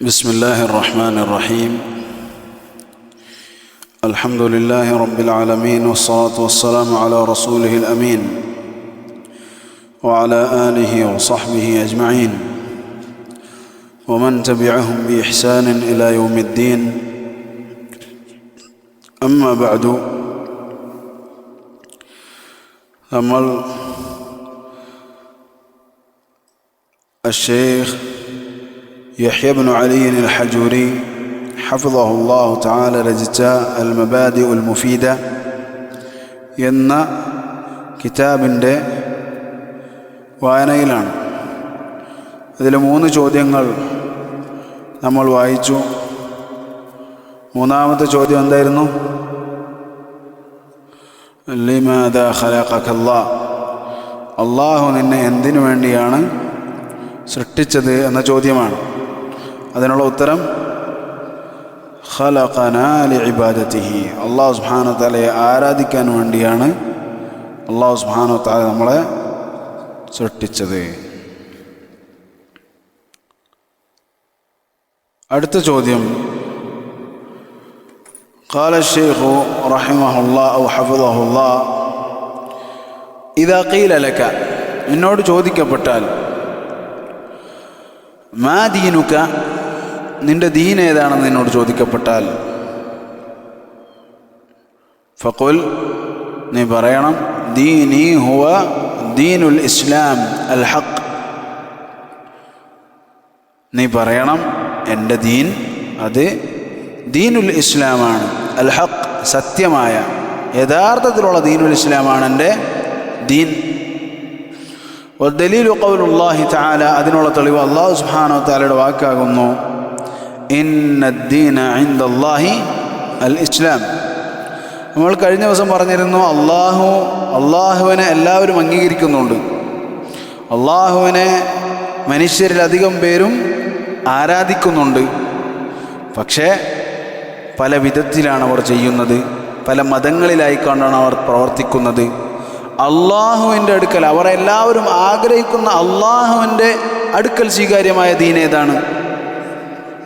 بسم الله الرحمن الرحيم. الحمد لله رب العالمين والصلاة والسلام على رسوله الأمين وعلى آله وصحبه أجمعين. ومن تبعهم بإحسان إلى يوم الدين. أما بعد أما الشيخ Yahya bin അലിയൻ അൽ ഹജൂരി ഹഫിദാഹുല്ലാഹു താല രചിച്ച അൽ മബാദി മുഫീദ എന്ന കിതാബിന്റെ വായനയിലാണ്. അതിൽ മൂന്ന് ചോദ്യങ്ങൾ നമ്മൾ വായിച്ചു. മൂന്നാമത്തെ ചോദ്യം എന്തായിരുന്നു? ലിമാദ ഖലഖക്കല്ല അള്ളാഹു നിന്നെ എന്തിനു വേണ്ടിയാണ് സൃഷ്ടിച്ചത് എന്ന ചോദ്യമാണ്. അതിനുള്ള ഉത്തരം ഖലഖനാലി ഇബാദത്തിഹി അള്ളാഹു സുബ്ഹാനഹു തലയെ ആരാധിക്കാൻ വേണ്ടിയാണ് അള്ളാഹു സുബ്ഹാനഹു തല നമ്മളെ സൃഷ്ടിച്ചത് അടുത്ത ചോദ്യം قال الشيخ رحمه الله أو حفظه الله إذا قيل لك എന്നോട് ചോദിക്കപ്പെട്ടാൽ മാ ദീനുക നിന്റെ ദീൻ ഏതാണെന്ന് എന്നോട് ചോദിക്കപ്പെട്ടാൽ ഫക്കുൽ നീ പറയണം ദീനി ഹുവ ദീനുൽ ഇസ്ലാം അൽ ഹക്ക് നീ പറയണം എന്റെ ദീൻ അത് ദീനുൽ ഇസ്ലാമാണ് അൽ ഹക്ക് സത്യമായ യഥാർത്ഥത്തിലുള്ള ദീനുൽ ഇസ്ലാമാണ് എന്റെ ദീൻ. ദലീലു ഖൗലുല്ലാഹി തആല അതിനുള്ള തെളിവ് അള്ളാഹു സുബ്ഹാനഹു താലയുടെ വാക്കാകുന്നു. ഇന്നദ്ദീന ഇൻദല്ലാഹി അൽ ഇസ്ലാം നമ്മൾ കഴിഞ്ഞ ദിവസം പറഞ്ഞിരുന്നു അള്ളാഹു അള്ളാഹുവിനെ എല്ലാവരും അംഗീകരിക്കുന്നുണ്ട്. അള്ളാഹുവിനെ മനുഷ്യരിലധികം പേരും ആരാധിക്കുന്നുണ്ട്. പക്ഷേ പല വിധത്തിലാണ് അവർ ചെയ്യുന്നത്. പല മതങ്ങളിലായി കൊണ്ടാണ് അവർ പ്രവർത്തിക്കുന്നത്. അള്ളാഹുവിന്റെ അടുക്കൽ അവർ എല്ലാവരും ആഗ്രഹിക്കുന്ന അള്ളാഹുവിന്റെ അടുക്കൽ സ്വീകാര്യമായ ദീൻ ഏതാണ്?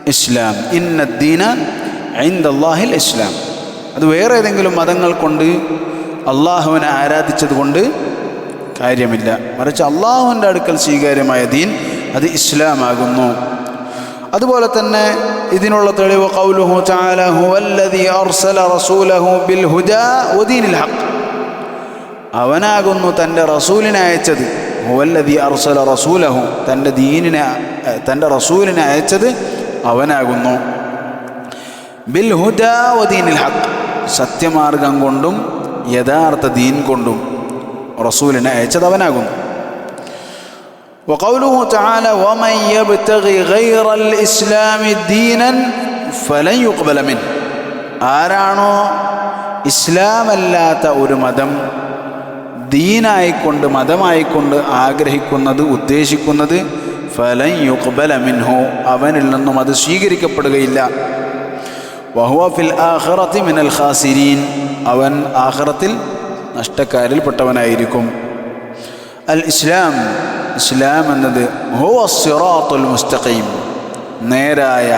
ഇസ്ലാം. ഇന്നദ്ദീന ദീന അള്ളാഹിൽ ഇസ്ലാം. അത് വേറെ ഏതെങ്കിലും മതങ്ങൾ കൊണ്ട് അള്ളാഹുവിനെ ആരാധിച്ചത് കൊണ്ട് കാര്യമില്ല. മറിച്ച് അള്ളാഹുവിന്റെ അടുക്കൽ സ്വീകാര്യമായ ദീൻ അത് ഇസ്ലാമാകുന്നു. അതുപോലെ തന്നെ ഇതിനുള്ള തെളിവ് കൗലുഹു ചാലഹു ഹുവല്ലദീ അർസല റസൂലഹു ബിൽ ഹുദാ വദീനിൽ ഹഖ്. അവനാകുന്നു തന്റെ റസൂലിനെ അയച്ചത്. ഹുവല്ലദീ അർസല റസൂലഹു. തന്റെ ദീനിനെ തന്റെ റസൂലിനെ അയച്ചത് അവനാകുന്നു ബിൽ ഹുദാ വദീനിൽ ഹഖ് സത്യമാർഗം കൊണ്ടും യഥാർത്ഥ ദീൻ കൊണ്ടും റസൂലിനെ അയച്ചത് അവനാകുന്നു وقوله تعالى ومن يبتغي غير الإسلام دينا فلن يقبل منه ആരാണോ ഇസ്ലാമല്ലാത്ത ഒരു മതം ദീനായിക്കൊണ്ട് മതമായിക്കൊണ്ട് ആഗ്രഹിക്കുന്നത് ഉദ്ദേശിക്കുന്നത് ഫലൻ യുക്ബല മിൻഹു അവനിൽ നിന്നും അത് സ്വീകരിക്കപ്പെടുകയില്ല വഹുവ ഫിൽ ആഖിറത്തി മിനൽ ഖാസിരീൻ അവൻ ആഖിറത്തിൽ നഷ്ടക്കാരിൽപ്പെട്ടവനായിരിക്കും അൽ ഇസ്ലാം ഇസ്ലാം എന്നത് ഹുവ സിറാത്തുൽ മുസ്തഖീം നേരായ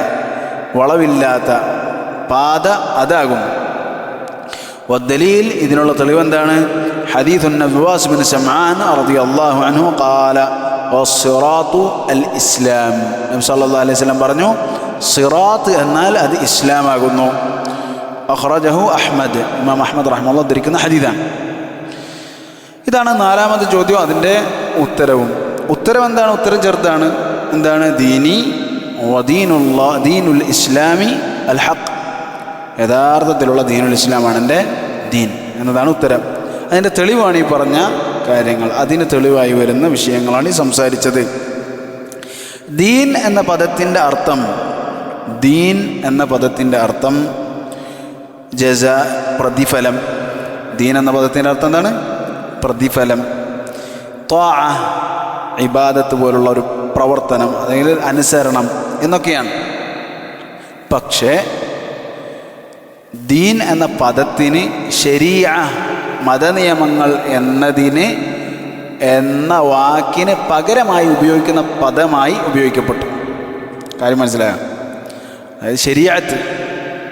വളവില്ലാത്ത പാത അതാകും والدليل ഇതിനുള്ള തെളിവ് എന്താണ് حديث النواس بن سمعان رضي الله അൽ ഇസ്ലാം നബ്സല്ലാ അലൈഹി വസല്ലം പറഞ്ഞു സിറാത്ത് എന്നാൽ അത് ഇസ്ലാമാകുന്നു. അഹ്റജഹു അഹ്മദ് ഇമാം അഹമ്മദ് റഹ്മുള്ള ധരിക്കുന്ന ഹദീദാണ് ഇതാണ് നാലാമത്തെ ചോദ്യം അതിന്റെ ഉത്തരവും. ഉത്തരം എന്താണ്? ഉത്തരം ചെറുതാണ്. എന്താണ്? ദീനി വദീനുള്ള ദീനുൽ ഇസ്ലാമി അൽ ഹഖ് യഥാർത്ഥത്തിലുള്ള ദീനുൽ ഇസ്ലാമാണ് എന്റെ ദീൻ എന്നതാണ് ഉത്തരം. അതിന്റെ തെളിവാണ് ഈ പറഞ്ഞ കാര്യങ്ങൾ അതിന് തെളിവായി വരുന്ന വിഷയങ്ങളാണ് ഈ സംസാരിച്ചത്. ദീൻ എന്ന പദത്തിന്റെ അർത്ഥം ദീൻ എന്ന പദത്തിന്റെ അർത്ഥം ജജ പ്രതിഫലം. ദീൻ എന്ന പദത്തിന്റെ അർത്ഥം എന്താണ്? പ്രതിഫലം. ത്വാ ഇബാദത്ത് പോലുള്ള ഒരു പ്രവർത്തനം അല്ലെങ്കിൽ അനുസരണം എന്നൊക്കെയാണ്. പക്ഷേ ദീൻ എന്ന പദത്തിന് ശരിയ മതനിയമങ്ങൾ എന്നതിന് എന്ന വാക്കിന് പകരമായി ഉപയോഗിക്കുന്ന പദമായി ഉപയോഗിക്കപ്പെട്ടു. കാര്യം മനസ്സിലായോ? അതായത് ശരിയാത്ത്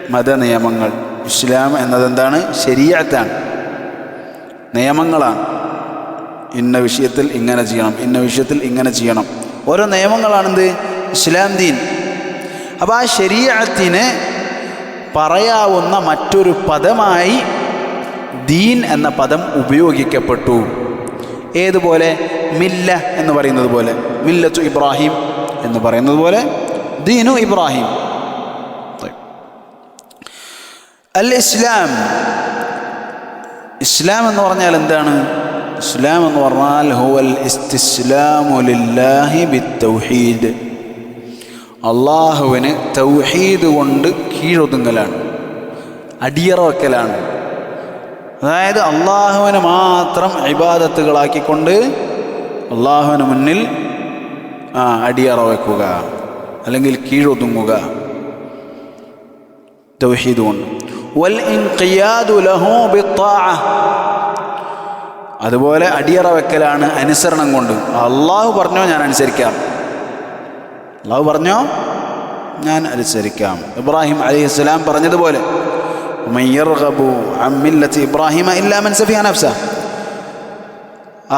മതനിയമങ്ങൾ. ഇസ്ലാം എന്നതെന്താണ്? ശരിയാത്താണ് നിയമങ്ങളാണ്. ഇന്ന വിഷയത്തിൽ ഇങ്ങനെ ചെയ്യണം ഇന്ന വിഷയത്തിൽ ഇങ്ങനെ ചെയ്യണം. ഓരോ നിയമങ്ങളാണെന്ത്? ഇസ്ലാം ദീൻ. അപ്പോൾ ആ ശരീരത്തിന് പറയാവുന്ന മറ്റൊരു പദമായി ദീൻ എന്ന പദം ഉപയോഗിക്കപ്പെട്ടു. ഏതുപോലെ? മില്ല എന്ന് പറയുന്നത് പോലെ. മില്ലത്തു ഇബ്രാഹിം എന്ന് പറയുന്നത് പോലെ. ദീനു ഇബ്രാഹിം. അൽ ഇസ്ലാം. ഇസ്ലാം എന്ന് പറഞ്ഞാൽ എന്താണ്? ഇസ്ലാം എന്ന് പറഞ്ഞാൽ ഹുവൽ ഇസ്തിസ്ലാമു ലില്ലാഹി തൗഹീദ് അള്ളാഹുവിന് തൗഹീദ് കൊണ്ട് കീഴൊതുങ്ങലാണ്. അടിയറ അതായത് അള്ളാഹുവിന് മാത്രം ഇബാദത്തുകളാക്കിക്കൊണ്ട് അള്ളാഹുവിന് മുന്നിൽ ആ അടിയറ വയ്ക്കുക അല്ലെങ്കിൽ കീഴൊതുങ്ങുക. അതുപോലെ അടിയറ വെക്കലാണ് അനുസരണം കൊണ്ട്. അള്ളാഹു പറഞ്ഞോ ഞാൻ അനുസരിക്കാം. അള്ളാഹു പറഞ്ഞോ ഞാൻ അനുസരിക്കാം. ഇബ്രാഹിം അലൈഹിസ്സലാം പറഞ്ഞതുപോലെ. ഇബ്രാഹിമ ഇല്ലാ മൻ സഫിഹ നഫ്സ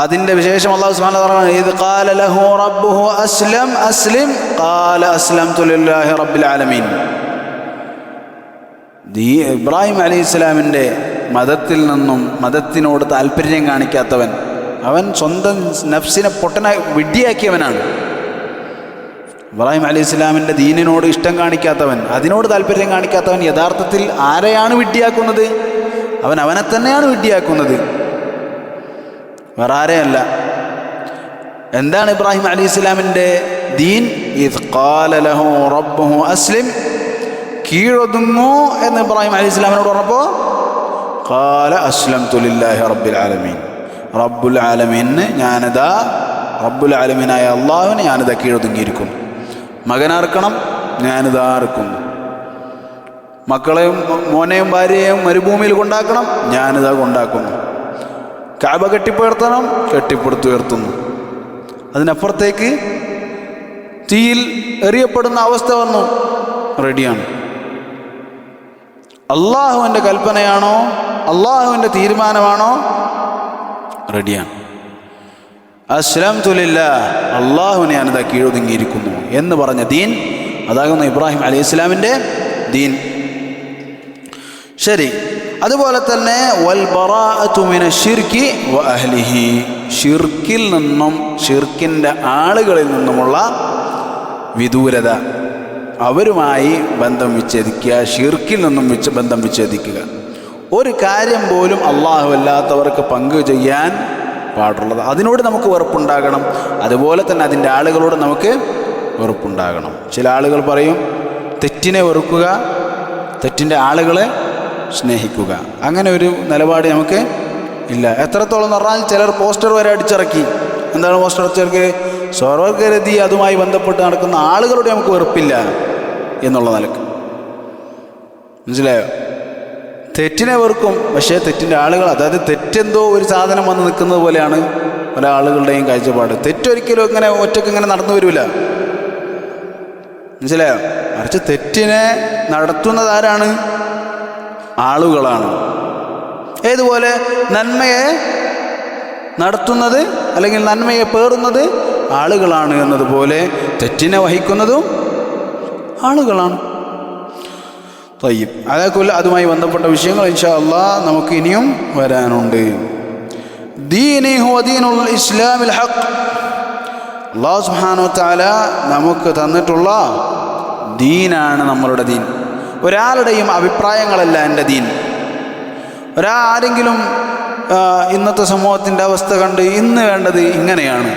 അതിന്റെ വിശേഷം അള്ളാഹു സുബ്ഹാനഹു വ തആല ഇത് ഖാല ലഹു റബ്ബുഹു അസ്ലം അസ്ലിം ഖാല അസ്ലംതു ലില്ലാഹി റബ്ബിൽ ആലമീൻ. ദീ ഇബ്രാഹിം അലൈഹി ഇസ്ലാമിന്റെ മതത്തിൽ നിന്നും മതത്തിനോട് താല്പര്യം കാണിക്കാത്തവൻ അവൻ സ്വന്തം നഫ്സിനെ പൊട്ടനായി വിഡ്ഢിയാക്കിയവനാണ്. ഇബ്രാഹിം അലി ഇസ്ലാമിന്റെ ദീനിനോട് ഇഷ്ടം കാണിക്കാത്തവൻ അതിനോട് താല്പര്യം കാണിക്കാത്തവൻ യഥാർത്ഥത്തിൽ ആരെയാണ് വിഡ്ഢിയാക്കുന്നത്? അവൻ അവനെ തന്നെയാണ് വിഡ്ഢിയാക്കുന്നത്. വേറെ ആരെയല്ല എന്താണ് ഇബ്രാഹിം അലി ഇസ്ലാമിന്റെ ദീൻ? അസ്ലിം. കീഴൊതുങ്ങൂ എന്ന് ഇബ്രാഹിം അലി ഇസ്ലാമിനോട് പറഞ്ഞപ്പോൾ കാല അസ്ലം തുലില്ലാഹി റബ്ബുൽ ആലമീൻ. റബ്ബുൽ ആലമീന് ഞാനിതാ റബ്ബുൽ ആലമീനായ അള്ളാഹുവിന് ഞാനിതാ കീഴൊതുങ്ങിയിരിക്കുന്നു. മകനറുക്കണം ഞാനിതാർക്കുന്നു മക്കളെയും മോനെയും ഭാര്യയെയും മരുഭൂമിയിൽ കൊണ്ടാക്കണം ഞാനിതാ കൊണ്ടാക്കുന്നു. കാബ കെട്ടിപ്പുയർത്തണം കെട്ടിപ്പടുത്തുയർത്തുന്നു അതിനപ്പുറത്തേക്ക് തീയിൽ എറിയപ്പെടുന്ന അവസ്ഥ വന്നു. റെഡിയാണ്. അള്ളാഹുവിന്റെ കൽപ്പനയാണോ? അള്ളാഹുവിന്റെ തീരുമാനമാണോ? റെഡിയാണ്. അസ്ലാം തുലില്ല അള്ളാഹുവിനെ ഞാനിതാ കീഴൊതുങ്ങിയിരിക്കുന്നു എന്ന് പറഞ്ഞ ദീൻ അതാകുന്നു ഇബ്രാഹിം അലി ഇസ്ലാമിന്റെ ദീൻ. ശരി. അതുപോലെ തന്നെ വൽ ബറാഅത്തു മിന ഷിർക്കി വ അഹ്ലിഹി. ഷിർക്കിൽ നിന്നും ഷിർക്കിന്റെ ആളുകളിൽ നിന്നുമുള്ള വിദൂരത. അവരുമായി ബന്ധം വിച്ഛേദിക്കുക ഷിർക്കിൽ നിന്നും വിച്ച് ബന്ധം വിച്ഛേദിക്കുക. ഒരു കാര്യം പോലും അള്ളാഹു അല്ലാത്തവർക്ക് പങ്കു ചെയ്യാൻ പാടുള്ളത്. അതിനോട് നമുക്ക് വെറുപ്പുണ്ടാകണം. അതുപോലെ തന്നെ അതിന്റെ ആളുകളോട് നമുക്ക് വെറുപ്പുണ്ടാകണം. ചില ആളുകൾ പറയും തെറ്റിനെ വെറുക്കുക തെറ്റിന്റെ ആളുകളെ സ്നേഹിക്കുക. അങ്ങനെ ഒരു നിലപാട് നമുക്ക് ഇല്ല. എത്രത്തോളം എന്ന് പറഞ്ഞാൽ ചിലർ പോസ്റ്റർ വരെ അടിച്ചിറക്കി. എന്താണ് പോസ്റ്റർ അടിച്ചിറക്കി സ്വർഗരതി അതുമായി ബന്ധപ്പെട്ട് നടക്കുന്ന ആളുകളുടെ നമുക്ക് വെറുപ്പില്ല എന്നുള്ള നിലയ്ക്ക്. മനസ്സിലായോ? തെറ്റിനെ വെറുക്കും പക്ഷേ തെറ്റിന്റെ ആളുകൾ അതായത് തെറ്റെന്തോ ഒരു സാധനം വന്ന് നിൽക്കുന്നത് പോലെയാണ് പല ആളുകളുടെയും കാഴ്ചപ്പാട്. തെറ്റൊരിക്കലും ഇങ്ങനെ ഒറ്റയ്ക്ക് ഇങ്ങനെ നടന്നു വരില്ല മനസ്സിലായോ? മറിച്ച് തെറ്റിനെ നടത്തുന്നത് ആരാണ്? ആളുകളാണ്. ഏതുപോലെ നന്മയെ നടത്തുന്നത് അല്ലെങ്കിൽ നന്മയെ പേറുന്നത് ആളുകളാണ് എന്നതുപോലെ തെറ്റിനെ വഹിക്കുന്നതും ആളുകളാണ്. തയ്യബ് അതേക്കുള്ള അതുമായി ബന്ധപ്പെട്ട വിഷയങ്ങൾ ഇൻഷാ അള്ളാ നമുക്ക് ഇനിയും വരാനുണ്ട്. ഹുവ ദീനുൽ ഇസ്ലാമിൽ ഹഖ്. അള്ളാഹു നമുക്ക് തന്നിട്ടുള്ള ദീനാണ് നമ്മളുടെ ദീൻ. ഒരാളുടെയും അഭിപ്രായങ്ങളല്ല എന്റെ ദീൻ. ഒരാ ആരെങ്കിലും ഇന്നത്തെ സമൂഹത്തിന്റെ അവസ്ഥ കണ്ട് ഇന്ന് വേണ്ടത് ഇങ്ങനെയാണ്.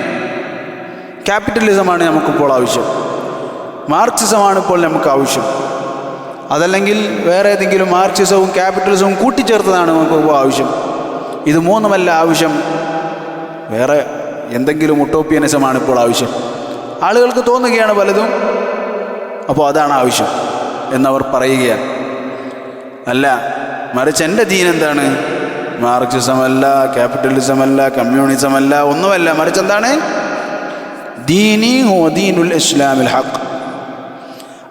ക്യാപിറ്റലിസമാണ് നമുക്കിപ്പോൾ ആവശ്യം. മാർക്സിസമാണ് ഇപ്പോൾ നമുക്ക് ആവശ്യം. അതല്ലെങ്കിൽ വേറെ ഏതെങ്കിലും മാർക്സിസവും ക്യാപിറ്റലിസവും കൂട്ടിച്ചേർത്തതാണ് നമുക്ക് ആവശ്യം. ഇത് മൂന്നുമല്ല ആവശ്യം. വേറെ എന്തെങ്കിലും ഒട്ടോപ്പിയനിസമാണ് ഇപ്പോൾ ആവശ്യം. ആളുകൾക്ക് തോന്നുകയാണ് പലതും. അപ്പോൾ അതാണ് ആവശ്യം എന്നവർ പറയുകയാണ്. അല്ല മറിച്ച് എന്റെ ദീൻ എന്താണ്? മാർക്സിസമല്ല ക്യാപിറ്റലിസം അല്ല കമ്മ്യൂണിസം അല്ല ഒന്നുമല്ല. മറിച്ച് എന്താണ്? ദീനി ഹോ ദീനുൽ ഇസ്ലാമിൽ ഹക്ക്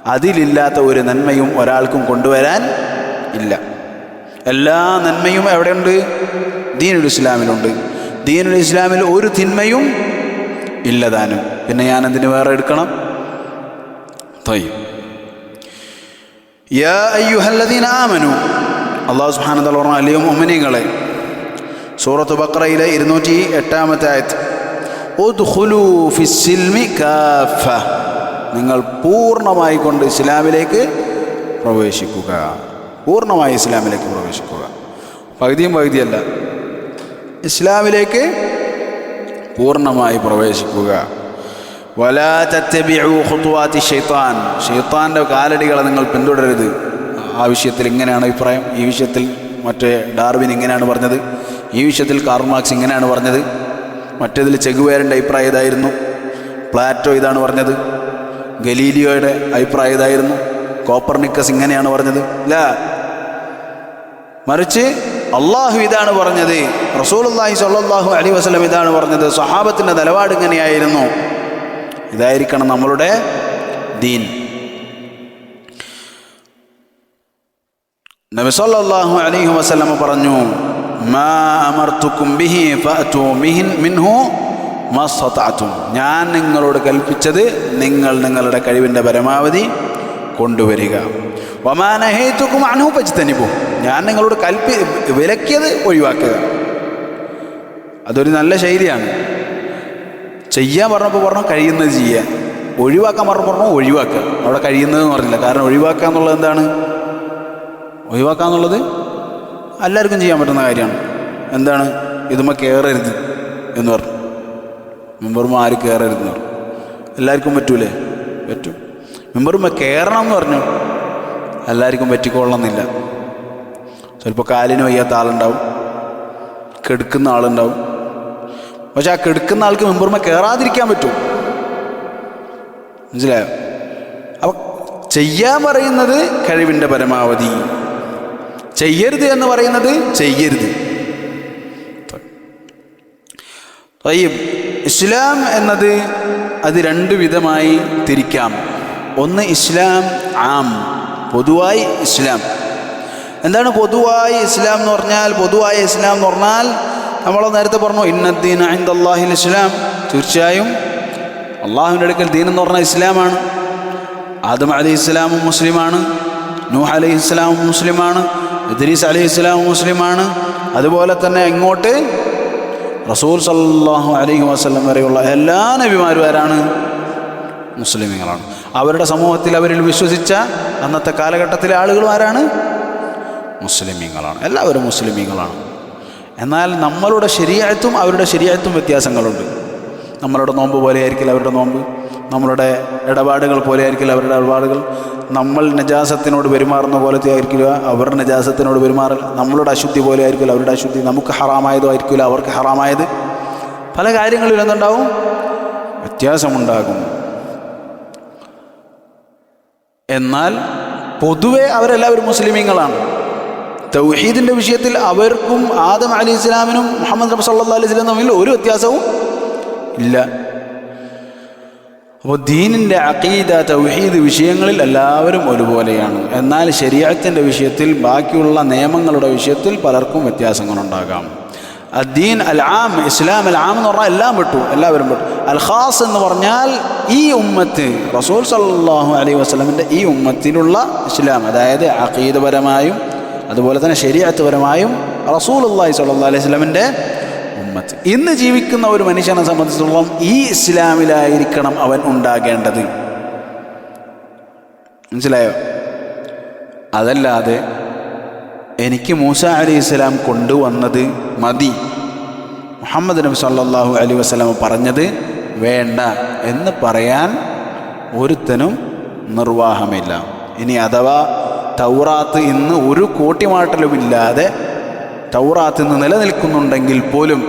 അതിലില്ലാത്ത ഒരു നന്മയും ഒരാൾക്കും കൊണ്ടുവരാൻ ഇല്ല. എല്ലാ നന്മയും എവിടെയുണ്ട്? ദീനുൽ ഇസ്ലാമിലുണ്ട്. ദീനുൽ ഇസ്ലാമിൽ ഒരു തിന്മയും ഇല്ലതാനും പിന്നെ ഞാൻ എന്തിനു വേറെ എടുക്കണം? തൊയ്യും. യാ ആമനു. അള്ളാഹു സുഹാനന്ദ പറഞ്ഞു അല്ലയോ മുഹമിനികളെ സൂറത്ത് ബക്രയിലെ ഇരുന്നൂറ്റി എട്ടാമത്തെ ആയത്ത് ഫിസ്സിൽമി കാഫ. നിങ്ങൾ പൂർണമായി കൊണ്ട് ഇസ്ലാമിലേക്ക് പ്രവേശിക്കുക. പൂർണമായി ഇസ്ലാമിലേക്ക് പ്രവേശിക്കുക. പകുതിയും പകുതിയല്ല. ഇസ്ലാമിലേക്ക് പൂർണമായി പ്രവേശിക്കുക. വലാ ഖുത്വാതി ഷൈത്താൻ ഷെയ്ത്താന്റെ കാലടികളെ നിങ്ങൾ പിന്തുടരരുത്. ആ വിഷയത്തിൽ ഇങ്ങനെയാണ് അഭിപ്രായം. ഈ വിഷയത്തിൽ മറ്റേ ഡാർവിൻ ഇങ്ങനെയാണ് പറഞ്ഞത്. ഈ വിഷയത്തിൽ കാർമാക്സ് ഇങ്ങനെയാണ് പറഞ്ഞത്. മറ്റേതിൽ ചെഗുവേരന്റെ അഭിപ്രായം ഇതായിരുന്നു. പ്ലാറ്റോ ഇതാണ് പറഞ്ഞത്. ഗലീലിയോയുടെ അഭിപ്രായം ഇതായിരുന്നു. കോപ്പർണിക്കസ് ഇങ്ങനെയാണ് പറഞ്ഞത്. ഇല്ല മറിച്ച് അള്ളാഹു ഇതാണ് പറഞ്ഞത്. റസൂലുള്ളാഹി സ്വല്ലല്ലാഹു അലി വസ്ലം ഇതാണ് പറഞ്ഞത്. സ്വഹാബത്തിന്റെ നിലപാട് ഇങ്ങനെയായിരുന്നു. ഇതായിരിക്കണം നമ്മളുടെ ദീൻ. നബി സല്ലല്ലാഹു അലൈഹി വസല്ലം പറഞ്ഞു മാ അമർത്തുക്കും ബിഹി മിൻഹു മസ്തതഅതും ഞാൻ നിങ്ങളോട് കൽപ്പിച്ചത് നിങ്ങൾ നിങ്ങളുടെ കഴിവിന്റെ പരമാവധി കൊണ്ടുവരിക. വമാനഹേത്തുക്കും അൻഹു ഫജ്തനിബു. ഞാൻ നിങ്ങളോട് കൽപ്പി വിലക്കിയത് ഒഴിവാക്കുക അതൊരു നല്ല ശൈലിയാണ്. ചെയ്യാൻ പറഞ്ഞപ്പോൾ പറഞ്ഞു കഴിയുന്നത് ചെയ്യാൻ. ഒഴിവാക്കാൻ പറഞ്ഞു പറഞ്ഞു ഒഴിവാക്കുക. അവിടെ കഴിയുന്നതെന്ന് പറഞ്ഞില്ല. കാരണം ഒഴിവാക്കുക എന്നുള്ളത് എന്താണ്? ഒഴിവാക്കുക എന്നുള്ളത് എല്ലാവർക്കും ചെയ്യാൻ പറ്റുന്ന കാര്യമാണ്. എന്താണ്? ഇതുമ്മ കയറരുത് എന്ന് പറഞ്ഞു. മെമ്പർമാർ കയറരുതെന്ന് പറഞ്ഞു. എല്ലാവർക്കും പറ്റൂലേ? പറ്റും. മെമ്പർമാർ കയറണം എന്ന് പറഞ്ഞു. എല്ലാവർക്കും പറ്റിക്കൊള്ളണമെന്നില്ല. ചിലപ്പോൾ കാലിന് വയ്യാത്ത ആളുണ്ടാവും. കെടുക്കുന്ന ആളുണ്ടാവും. പക്ഷെ ആ കെടുക്കുന്ന ആൾക്ക് മെമ്പർമ കയറാതിരിക്കാൻ പറ്റും. മനസ്സിലായോ? അപ്പം ചെയ്യാൻ പറയുന്നത് കഴിവിന്റെ പരമാവധി. ചെയ്യരുത് എന്ന് പറയുന്നത് ചെയ്യരുത്. തയ്യം ഇസ്ലാം എന്നത് അത് രണ്ട് വിധമായി തിരിക്കാം. ഒന്ന് ഇസ്ലാം ആം പൊതുവായി ഇസ്ലാം. എന്താണ് പൊതുവായി ഇസ്ലാം എന്ന് പറഞ്ഞാൽ? പൊതുവായ ഇസ്ലാം എന്ന് പറഞ്ഞാൽ നമ്മൾ നേരത്തെ പറഞ്ഞു ഇന്നദ്ദീൻ അഹിന്ദ് അള്ളാഹിൽ ഇസ്ലാം. തീർച്ചയായും അള്ളാഹുവിന്റെ അടുക്കൽ ദീൻ എന്ന് പറഞ്ഞാൽ ഇസ്ലാമാണ്. ആദം അലി ഇസ്ലാമും മുസ്ലിമാണ്. നൂഹ് അലി ഇസ്ലാമും മുസ്ലിമാണ്. ഇദ്രീസ് അലി ഇസ്ലാമും മുസ്ലിമാണ്. അതുപോലെ തന്നെ ഇങ്ങോട്ട് റസൂൽ സല്ലാഹു അലൈഹി വസ്ലം വരെയുള്ള എല്ലാ നബിമാരും ആരാണ് മുസ്ലിമുകളാണ് അവരുടെ സമൂഹത്തിൽ അവരിൽ വിശ്വസിച്ച അന്നത്തെ കാലഘട്ടത്തിലെ ആളുകളും ആരാണ്? മുസ്ലിമീങ്ങളാണ്. എല്ലാവരും മുസ്ലിമീങ്ങളാണ്. എന്നാൽ നമ്മളുടെ ശരിയായത്തും അവരുടെ ശരിയായത്തും വ്യത്യാസങ്ങളുണ്ട്. നമ്മളുടെ നോമ്പ് പോലെയായിരിക്കില്ല അവരുടെ നോമ്പ്. നമ്മളുടെ ഇടപാടുകൾ പോലെ ആയിരിക്കില്ല അവരുടെ ഇടപാടുകൾ. നമ്മൾ നജാസത്തിനോട് പെരുമാറുന്ന പോലത്തെ ആയിരിക്കില്ല അവരുടെ നജാസത്തിനോട് പെരുമാറൽ. നമ്മളുടെ അശുദ്ധി പോലെ ആയിരിക്കില്ല അവരുടെ അശുദ്ധി നമുക്ക് ഹറാമായതോ ആയിരിക്കില്ല അവർക്ക് ഹറാമായത്. പല കാര്യങ്ങളിലും എന്തുണ്ടാവും? വ്യത്യാസമുണ്ടാകും. എന്നാൽ പൊതുവെ അവരെല്ലാവരും മുസ്ലിമീങ്ങളാണ്. തൗഹീദിന്റെ വിഷയത്തിൽ അവർക്കും ആദം അലി ഇസ്ലാമിനും മുഹമ്മദ് നബി സല്ലാ അലൈഹി സ്വലം തമ്മിൽ ഒരു വ്യത്യാസവും ഇല്ല. അപ്പോൾ ദീനിന്റെ അഖീദ തൗഹീദ് വിഷയങ്ങളിൽ എല്ലാവരും ഒരുപോലെയാണ്. എന്നാൽ ശരീരത്തിന്റെ വിഷയത്തിൽ ബാക്കിയുള്ള നിയമങ്ങളുടെ വിഷയത്തിൽ പലർക്കും വ്യത്യാസങ്ങളുണ്ടാകാം. അദ്ദീൻ അൽ ആം ഇസ്ലാം അൽ ആം എന്ന് പറഞ്ഞാൽ എല്ലാം വിട്ടു എല്ലാവരും വിട്ടു അൽ ഖാസ് എന്ന് പറഞ്ഞാൽ ഈ ഉമ്മത്ത് റസൂൽ സല്ലാഹു അലൈഹി വസ്ലമിന്റെ ഈ ഉമ്മത്തിലുള്ള ഇസ്ലാം അതായത് അഖീദപരമായും അതുപോലെ തന്നെ ശരീരത്തുപരമായും റസൂൽ അള്ളാഹി സല്ലാ അലൈഹി സ്വലമിന്റെ ഉമ്മത്ത്. ഇന്ന് ജീവിക്കുന്ന ഒരു മനുഷ്യനെ സംബന്ധിച്ചിടത്തോളം ഈ ഇസ്ലാമിലായിരിക്കണം അവൻ ഉണ്ടാകേണ്ടത്. മനസ്സിലായോ? അതല്ലാതെ എനിക്ക് മൂസ അലി ഇസ്ലാം കൊണ്ടുവന്നത് മതി. മുഹമ്മദ് നബി സല്ലാഹു അലി വസ്ലാം പറഞ്ഞത് വേണ്ട എന്ന് പറയാൻ ഒരുത്തനും നിർവാഹമില്ല. ഇനി അഥവാ തൗറാത്ത് ഇന്ന് ഒരു കോട്ടിമാട്ടലുമില്ലാതെ തൗറാത്ത് ഇന്ന് നിലനിൽക്കുന്നുണ്ടെങ്കിൽ പോലും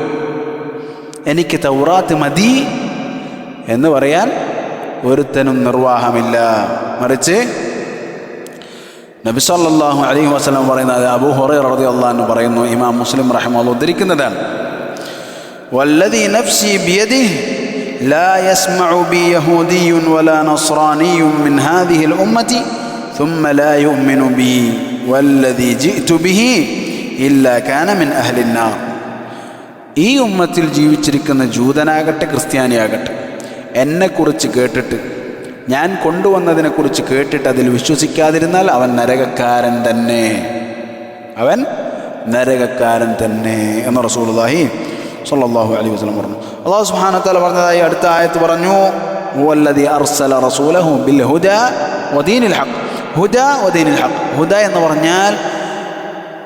എനിക്ക് തൗറാത്ത് മതി എന്ന് പറയാൻ ഒരുത്തനും നിർവാഹമില്ല മറിച്ച് നബി സല്ലല്ലാഹു അലൈഹി വസല്ലം പറയുന്നത് അബൂ ഹുറൈറ റളിയല്ലാഹു അൻഹു പറയുന്നു ഇമാം മുസ്ലിം റഹിമഹുല്ലാഹ് ഉദ്ധരിക്കുന്നതാണ് വല്ലദി നഫ്സി ബിയദിഹി لا يسمع بي يهودي ولا نصراني من هذه الأمة ثم لا يؤمن بي والذي جئت به ഇല്ല കാനമിൻ അഹലിന്ന ഈ ഉമ്മത്തിൽ ജീവിച്ചിരിക്കുന്ന ജൂതനാകട്ടെ ക്രിസ്ത്യാനിയാകട്ടെ എന്നെക്കുറിച്ച് കേട്ടിട്ട് ഞാൻ കൊണ്ടുവന്നതിനെക്കുറിച്ച് കേട്ടിട്ട് അതിൽ വിശ്വസിക്കാതിരുന്നാൽ അവൻ നരകക്കാരൻ തന്നെ. അവൻ നരകക്കാരൻ തന്നെ എന്ന് റസൂലുള്ളാഹി സല്ലല്ലാഹു അലൈഹി വസല്ലം പറഞ്ഞു. അള്ളാഹു സുബ്ഹാനഹു പറഞ്ഞതായി അടുത്ത ആയത്ത് പറഞ്ഞു ഹുവല്ലദി അർസല റസൂലഹു ബിൽ ഹുദ വദീനിൽ ഹുദ വദീനിൽ ഹുദ എന്ന് പറഞ്ഞാൽ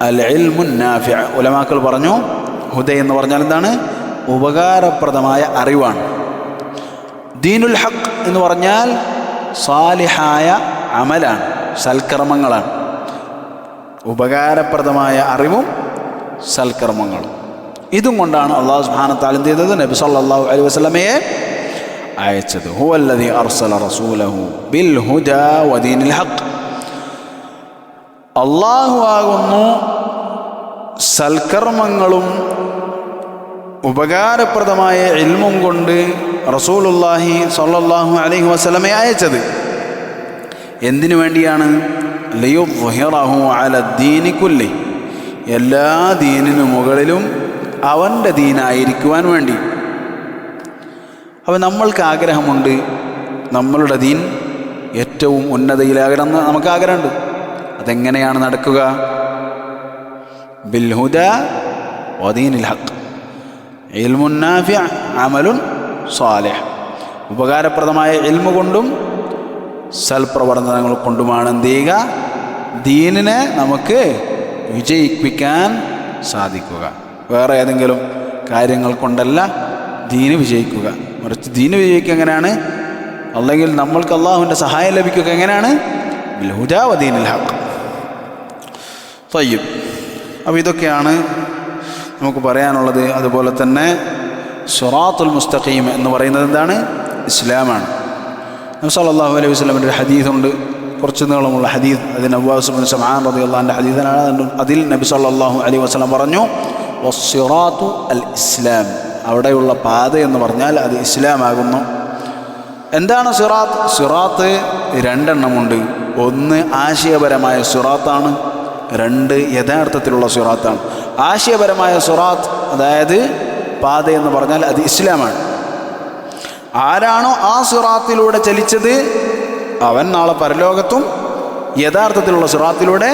അൽ ഉലമാക്കൾ പറഞ്ഞു ഹുദ എന്ന് പറഞ്ഞാൽ എന്താണ്? ഉപകാരപ്രദമായ അറിവാണ്. ദീനുൽ ഹഖ് എന്ന് പറഞ്ഞാൽ സാലിഹായ അമലാണ് സൽക്കർമ്മങ്ങളാണ്. ഉപകാരപ്രദമായ അറിവും സൽക്കർമ്മങ്ങളും. ഇതും കൊണ്ടാണ് അള്ളാഹു സുബ്ഹാനത്താൽ എന്ത് ചെയ്തത്? നബി സല്ലാഹു അലൈഹി വസ്ലമയെ അയച്ചത്. ഹുവല്ലദി അർസല റസൂലഹു ബിൽ ഹുദാ വദീനിൽ ഹഖ്. അള്ളാഹു ആകുന്നു സൽക്കർമ്മങ്ങളും ഉപകാരപ്രദമായ ഇൽമും കൊണ്ട് റസൂലുല്ലാഹി സല്ലാഹു അലഹി വസല്ലമയെ അയച്ചത്. എന്തിനു വേണ്ടിയാണ്? കുല്ലി. എല്ലാ ദീനിനു മുകളിലും അവന്റെ ദീനായിരിക്കുവാൻ വേണ്ടി. അപ്പം നമ്മൾക്ക് ആഗ്രഹമുണ്ട്. നമ്മളുടെ ദീൻ ഏറ്റവും ഉന്നതയിലാകണമെന്ന് നമുക്ക് ആഗ്രഹമുണ്ട്. അതെങ്ങനെയാണ് നടക്കുക? ബിൽഹുദ വദീനിൽ ഹക്ക് ഇൽമുന്നാഫിയ അമലുൻ സ്വാലിഹ് ഉപകാരപ്രദമായ ഇൽമ കൊണ്ടും സൽപ്രവർത്തനങ്ങൾ കൊണ്ടുമാണ് എന്ത് ചെയ്യുക? ദീനിനെ നമുക്ക് വിജയിപ്പിക്കാൻ സാധിക്കുക. വേറെ ഏതെങ്കിലും കാര്യങ്ങൾ കൊണ്ടല്ല ദീന് വിജയിക്കുക. മറിച്ച് ദീന് വിജയിക്കുക എങ്ങനെയാണ്? അല്ലെങ്കിൽ നമ്മൾക്ക് അള്ളാഹുവിന്റെ സഹായം ലഭിക്കുക എങ്ങനെയാണ്? ബിൽഹുദാവദീനിൽ ഹക്ക് തയ്യും. അപ്പോൾ ഇതൊക്കെയാണ് നമുക്ക് പറയാനുള്ളത്. അതുപോലെ തന്നെ സൊറാത്തുൽ മുസ്തഖീം എന്ന് പറയുന്നത് എന്താണ്? ഇസ്ലാമാണ്. നബി സല്ലല്ലാഹു അലൈഹി വസല്ലമയുടെ ഒരു ഹദീസുണ്ട്. കുറച്ച് നീളമുള്ള ഹദീസ്. അതിന് അബ്വാസ് ബിൻ സമാൻ ഹദീസിനാണ് അതിൽ നബി സല്ലല്ലാഹു അലൈഹി വസല്ലം പറഞ്ഞു വസ്സിറാത്തു അൽ ഇസ്ലാം അവിടെയുള്ള പാത എന്ന് പറഞ്ഞാൽ അത് ഇസ്ലാമാകുന്നു. എന്താണ് സിറാത്ത്? സിറാത്ത് രണ്ടെണ്ണമുണ്ട്. ഒന്ന് ആശയപരമായ സിറാത്താണ്. രണ്ട് യഥാർത്ഥത്തിലുള്ള സുറാത്താണ്. ആശയപരമായ സുറാത്ത് അതായത് പാത എന്ന് പറഞ്ഞാൽ അത് ഇസ്ലാമാണ്. ആരാണോ ആ സുറാത്തിലൂടെ ചലിച്ചത് അവൻ നാളെ പരലോകത്തും യഥാർത്ഥത്തിലുള്ള സുറാത്തിലൂടെ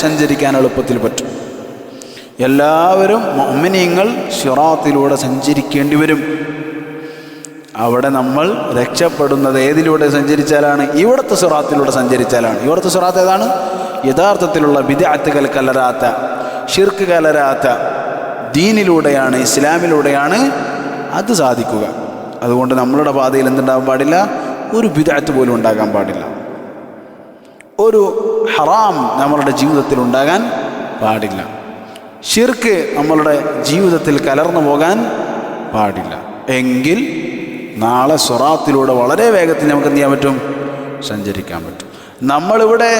സഞ്ചരിക്കാൻ എളുപ്പത്തിൽ പറ്റും. എല്ലാവരും മൊമിനിയങ്ങൾ സിറാത്തിലൂടെ സഞ്ചരിക്കേണ്ടി വരും. അവിടെ നമ്മൾ രക്ഷപ്പെടുന്നത് ഏതിലൂടെ സഞ്ചരിച്ചാലാണ്? ഇവിടുത്തെ സുറാത്തിലൂടെ സഞ്ചരിച്ചാലാണ്. ഇവിടുത്തെ സുറാത്ത് ഏതാണ്? യഥാർത്ഥത്തിലുള്ള വിദാത്തുകൾ കലരാത്ത ഷിർക്ക് കലരാത്ത ദീനിലൂടെയാണ് ഇസ്ലാമിലൂടെയാണ് അത് സാധിക്കുക. അതുകൊണ്ട് നമ്മളുടെ പാതയിൽ എന്തുണ്ടാകാൻ പാടില്ല? ഒരു വിദാത്ത് പോലും ഉണ്ടാകാൻ പാടില്ല. ഒരു ഹറാം നമ്മളുടെ ജീവിതത്തിൽ ഉണ്ടാകാൻ പാടില്ല. ഷിർക്ക് നമ്മളുടെ ജീവിതത്തിൽ കലർന്നു പോകാൻ പാടില്ല. എങ്കിൽ നാളെ സ്വറാത്തിലൂടെ വളരെ വേഗത്തിൽ നമുക്ക് എന്ത് ചെയ്യാൻ പറ്റും? സഞ്ചരിക്കാൻ പറ്റും. നമ്മളിവിടെ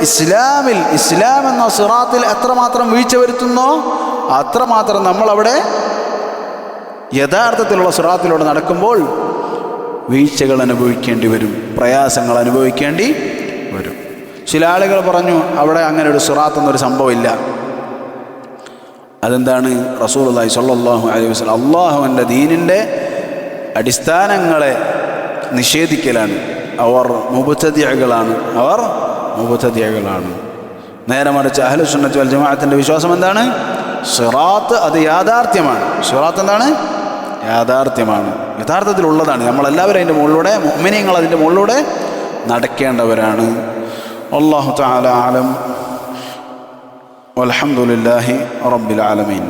ഇസ്ലാമിൽ ഇസ്ലാം എന്ന സിറാത്തിൽ എത്രമാത്രം വീഴ്ച വരുത്തുന്നോ അത്രമാത്രം നമ്മളവിടെ യഥാർത്ഥത്തിലുള്ള സിറാത്തിലൂടെ നടക്കുമ്പോൾ വീഴ്ചകൾ അനുഭവിക്കേണ്ടി വരും പ്രയാസങ്ങൾ അനുഭവിക്കേണ്ടി വരും. ചില ആളുകൾ പറഞ്ഞു അവിടെ അങ്ങനെ ഒരു സിറാത്ത് എന്നൊരു സംഭവമില്ല അതെന്താണ്? റസൂൽ അള്ളാഹി സ്വല്ലല്ലാഹു അലൈഹി വസല്ലം അള്ളാഹുവിന്റെ ദീനിന്റെ അടിസ്ഥാനങ്ങളെ നിഷേധിക്കലാണ് അവർ മുബത്തതിയകളാണ് അവർ മുബത്തതിയകളാണ് നേരെ മറിച്ച് അഹ്ലുസുന്നത്ത് വൽ ജമാഅത്തിൻ്റെ വിശ്വാസം എന്താണ് സിറാത്ത് അത് യാഥാർത്ഥ്യമാണ് സിറാത്ത് എന്താണ് യാഥാർത്ഥ്യമാണ് യഥാർത്ഥത്തിലുള്ളതാണ് നമ്മളെല്ലാവരും അതിൻ്റെ മുകളിലൂടെ മുഅ്മിനീങ്ങൾ അതിൻ്റെ മുകളിലൂടെ നടക്കേണ്ടവരാണ് അള്ളാഹു തആല ആലം والحمد لله رب العالمين